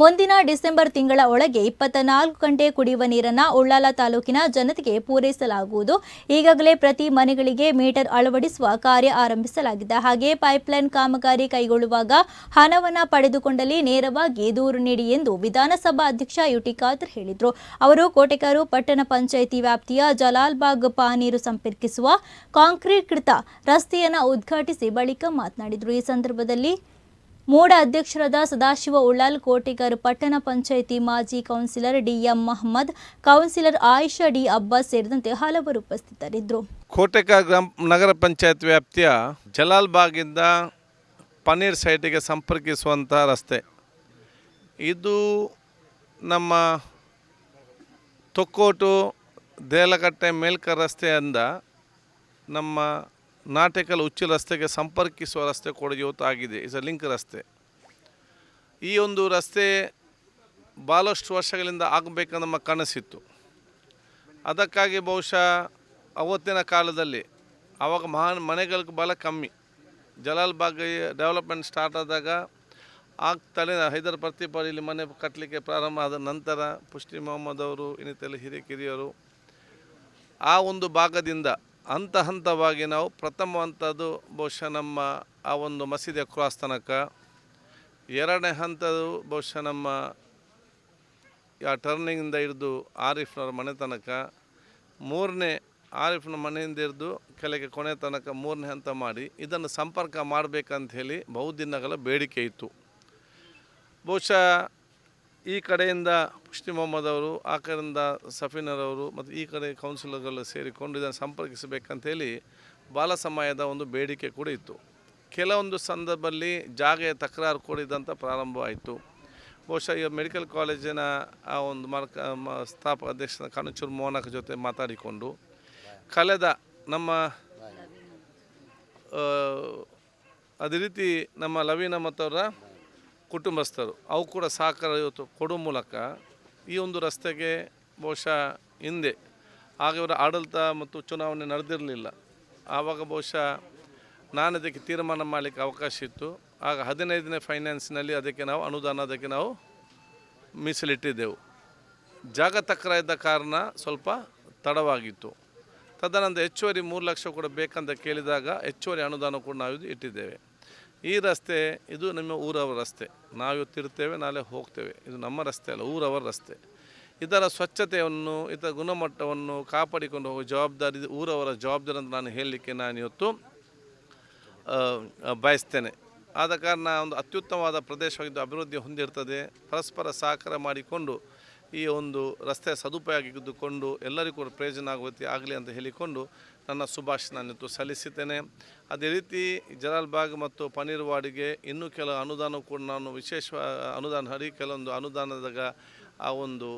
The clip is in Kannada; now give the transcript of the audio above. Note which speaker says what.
Speaker 1: ಮುಂದಿನ ಡಿಸೆಂಬರ್ ತಿಂಗಳ ಒಳಗೆ ಇಪ್ಪತ್ತ ನಾಲ್ಕು ಗಂಟೆ ಕುಡಿಯುವ ನೀರನ್ನು ಉಳ್ಳಾಲ ತಾಲೂಕಿನ ಜನತೆಗೆ ಪೂರೈಸಲಾಗುವುದು. ಈಗಾಗಲೇ ಪ್ರತಿ ಮನೆಗಳಿಗೆ ಮೀಟರ್ ಅಳವಡಿಸುವ ಕಾರ್ಯ ಆರಂಭಿಸಲಾಗಿದೆ. ಹಾಗೆ ಪೈಪ್ಲೈನ್ ಕಾಮಗಾರಿ ಕೈಗೊಳ್ಳುವಾಗ ಹಣವನ್ನು ಪಡೆದುಕೊಂಡಲ್ಲಿ ನೇರವಾಗಿ ದೂರು ನೀಡಿ ಎಂದು ವಿಧಾನಸಭಾ ಅಧ್ಯಕ್ಷ ಯುಟಿ ಖಾದರ್ ಹೇಳಿದರು. ಅವರು ಕೋಟೆಕಾರು ಪಟ್ಟಣ ಪಂಚಾಯಿತಿ ವ್ಯಾಪ್ತಿಯ ಜಲಾಲ್ಬಾಗ್ ಪಾನೀರು ಸಂಪರ್ಕಿಸುವ ಕಾಂಕ್ರೀಟ್ ಕೃತ ರಸ್ತೆಯನ್ನು ಉದ್ಘಾಟಿಸಿ ಬಳಿಕ ಮಾತನಾಡಿದರು. ಈ ಸಂದರ್ಭದಲ್ಲಿ ಮೂಡ ಅಧ್ಯಕ್ಷರಾದ ಸದಾಶಿವ ಉಳ್ಳಾಲ್, ಕೋಟೆಗರ್ ಪಟ್ಟಣ ಪಂಚಾಯಿತಿ ಮಾಜಿ councillor DM Mohammed, councillor Ayesha D Abbas ಸೇರಿದಂತೆ ಹಲವರು ಉಪಸ್ಥಿತರಿದ್ದರು.
Speaker 2: ಕೋಟೆಕ ಗ್ರಾಮ, ನಗರ ಪಂಚಾಯತ್ ವ್ಯಾಪ್ತಿಯ ಜಲಾಲ್ಬಾಗಿಂದ ಪನ್ನೀರ್ ಸೈಟಿಗೆ ಸಂಪರ್ಕಿಸುವಂಥ ರಸ್ತೆ. ಇದು ನಮ್ಮ ತೊಕ್ಕೋಟು, ದೇಲಕಟ್ಟೆ ಮೇಲ್ಕ ರಸ್ತೆಯಿಂದ ನಮ್ಮ ನಾಟಕಲ್ ಉಚ್ಚ ರಸ್ತೆಗೆ ಸಂಪರ್ಕಿಸುವ ರಸ್ತೆ ಕೂಡ ಆಗಿದೆ ಇಸ್ ಅ ಲಿಂಕ್ ರಸ್ತೆ. ಈ ಒಂದು ರಸ್ತೆ ಭಾಳಷ್ಟು ವರ್ಷಗಳಿಂದ ಆಗಬೇಕಂತ ನಮ್ಮ ಕನಸಿತ್ತು. ಅದಕ್ಕಾಗಿ ಬಹುಶಃ ಅವತ್ತಿನ ಕಾಲದಲ್ಲಿ ಆವಾಗ ಮಹಾನ್ ಮನೆಗಳಿಗೆ ಭಾಳ ಕಮ್ಮಿ. ಜಲಾಲ್ಬಾಗ್ ಡೆವಲಪ್ಮೆಂಟ್ ಸ್ಟಾರ್ಟ್ ಆದಾಗ ಆಗ್ತಾನೆ ಹೈದರ್ ಪ್ರತಿಪಾಲ್ ಇಲ್ಲಿ ಮನೆ ಕಟ್ಟಲಿಕ್ಕೆ ಪ್ರಾರಂಭ ಆದ ನಂತರ ಪುಷ್ಟಿ ಮೊಹಮ್ಮದ್ ಅವರು ಇನ್ನಿತರ ಹಿರಿಯ ಕಿರಿಯರು ಆ ಒಂದು ಭಾಗದಿಂದ ಹಂತ ಹಂತವಾಗಿ ನಾವು ಪ್ರಥಮ ಹಂತದ್ದು ಬಹುಶಃ ನಮ್ಮ ಆ ಒಂದು ಮಸೀದಿಯ ಕ್ರಾಸ್ ತನಕ. ಎರಡನೇ ಹಂತದ್ದು ಬಹುಶಃ ನಮ್ಮ ಆ ಟರ್ನಿಂಗಿಂದ ಹಿಡಿದು ಆರಿಫ್ನವ್ರ ಮನೆ ತನಕ. ಮೂರನೇ ಆರಿಫ್ನ ಮನೆಯಿಂದ ಹಿಡಿದು ಕೆಳಗೆ ಕೊನೆ ತನಕ ಮೂರನೇ ಹಂತ ಮಾಡಿ ಇದನ್ನು ಸಂಪರ್ಕ ಮಾಡಬೇಕಂತ ಹೇಳಿ ಬಹುದಿನಗಳ ಬೇಡಿಕೆ ಇತ್ತು. ಬಹುಶಃ ಈ ಕಡೆಯಿಂದ ಪುಷ್ಟಿ ಮೊಹಮ್ಮದ್ ಅವರು, ಆ ಕಡೆಯಿಂದ ಸಫೀನರವರು ಮತ್ತು ಈ ಕಡೆ ಕೌನ್ಸಿಲರ್ಗಳು ಸೇರಿಕೊಂಡು ಇದನ್ನು ಸಂಪರ್ಕಿಸಬೇಕಂತೇಳಿ ಬಾಲ ಸಮಯದ ಒಂದು ಬೇಡಿಕೆ ಕೂಡ ಇತ್ತು. ಕೆಲವೊಂದು ಸಂದರ್ಭದಲ್ಲಿ ಜಾಗೆಯ ತಕರಾರು ಕೂಡ ಇದ್ದಂಥ ಪ್ರಾರಂಭವಾಯಿತು ಬಹುಶಃ ಈ ಮೆಡಿಕಲ್ ಕಾಲೇಜಿನ ಆ ಒಂದು ಮಾರ್ಕ ಸ್ಥಾಪ ಅಧ್ಯಕ್ಷ ಕಣಚೂರು ಮೋಹನಕ ಜೊತೆ ಮಾತಾಡಿಕೊಂಡು ಕಳೆದ ನಮ್ಮ ಅದೇ ರೀತಿ ನಮ್ಮ ಲವೀನ ಮತ್ತವರ ಕುಟುಂಬಸ್ಥರು. ಅವು ಕೂಡ ಸಹಕಾರ ಇವತ್ತು ಕೊಡೋ ಮೂಲಕ ಈ ಒಂದು ರಸ್ತೆಗೆ ಬಹುಶಃ ಹಿಂದೆ. ಆಗ ಇವರ ಆಡಳಿತ ಮತ್ತು ಚುನಾವಣೆ ನಡೆದಿರಲಿಲ್ಲ. ಆವಾಗ ಬಹುಶಃ ನಾನು ಅದಕ್ಕೆ ತೀರ್ಮಾನ ಮಾಡಲಿಕ್ಕೆ ಅವಕಾಶ ಇತ್ತು. ಆಗ ಹದಿನೈದನೇ ಫೈನಾನ್ಸ್ನಲ್ಲಿ ಅದಕ್ಕೆ ನಾವು ಅನುದಾನ ಅದಕ್ಕೆ ನಾವು ಮೀಸಲಿಟ್ಟಿದ್ದೆವು. ಜಾಗ ತಕ್ಕರ ಇದ್ದ ಕಾರಣ ಸ್ವಲ್ಪ ತಡವಾಗಿತ್ತು. ತದನಂತರ ಹೆಚ್ಚುವರಿ ಮೂರು ಲಕ್ಷ ಕೂಡ ಬೇಕಂತ ಕೇಳಿದಾಗ ಹೆಚ್ಚುವರಿ ಅನುದಾನ ಕೂಡ ನಾವು ಇಟ್ಟಿದ್ದೇವೆ. ಈ ರಸ್ತೆ, ಇದು ನಮ್ಮ ಊರವರ ರಸ್ತೆ. ನಾವು ಇವತ್ತಿರ್ತೇವೆ ನಾಳೆ ಹೋಗ್ತೇವೆ. ಇದು ನಮ್ಮ ರಸ್ತೆ ಅಲ್ಲ, ಊರವರ ರಸ್ತೆ. ಇದರ ಸ್ವಚ್ಛತೆಯನ್ನು, ಇದರ ಗುಣಮಟ್ಟವನ್ನು ಕಾಪಾಡಿಕೊಂಡು ಹೋಗುವ ಜವಾಬ್ದಾರಿ, ಊರವರ ಜವಾಬ್ದಾರಿ ಅಂತ ನಾನು ಹೇಳಲಿಕ್ಕೆ ನಾನು ಇವತ್ತು ಬಯಸ್ತೇನೆ. ಆದ ಕಾರಣ ಒಂದು ಅತ್ಯುತ್ತಮವಾದ ಪ್ರದೇಶವಾಗಿದ್ದು ಅಭಿವೃದ್ಧಿ ಹೊಂದಿರ್ತದೆ. ಪರಸ್ಪರ ಸಹಕಾರ ಮಾಡಿಕೊಂಡು ಈ ಒಂದು ರಸ್ತೆಯ ಸದುಪಯೋಗಿದ್ದುಕೊಂಡು ಎಲ್ಲರಿಗೂ ಪ್ರಯೋಜನ ಆಗುತ್ತೆ, ಆಗಲಿ ಅಂತ ಹೇಳಿಕೊಂಡು ನನ್ನ ಶುಭಾಶಯ ನಾನು ಇವತ್ತು ಸಲ್ಲಿಸುತ್ತೇನೆ. ಅದೇ ರೀತಿ ಜಲಾಲ್ಬಾಗ್ ಮತ್ತು ಪನೀರ್ವಾಡಿಗೆ ಇನ್ನೂ ಕೆಲವು ಅನುದಾನ ಕೂಡ ನಾನು ವಿಶೇಷ ಅನುದಾನ, ಹರಿ ಕೆಲವೊಂದು ಅನುದಾನದಾಗ ಆ ಒಂದು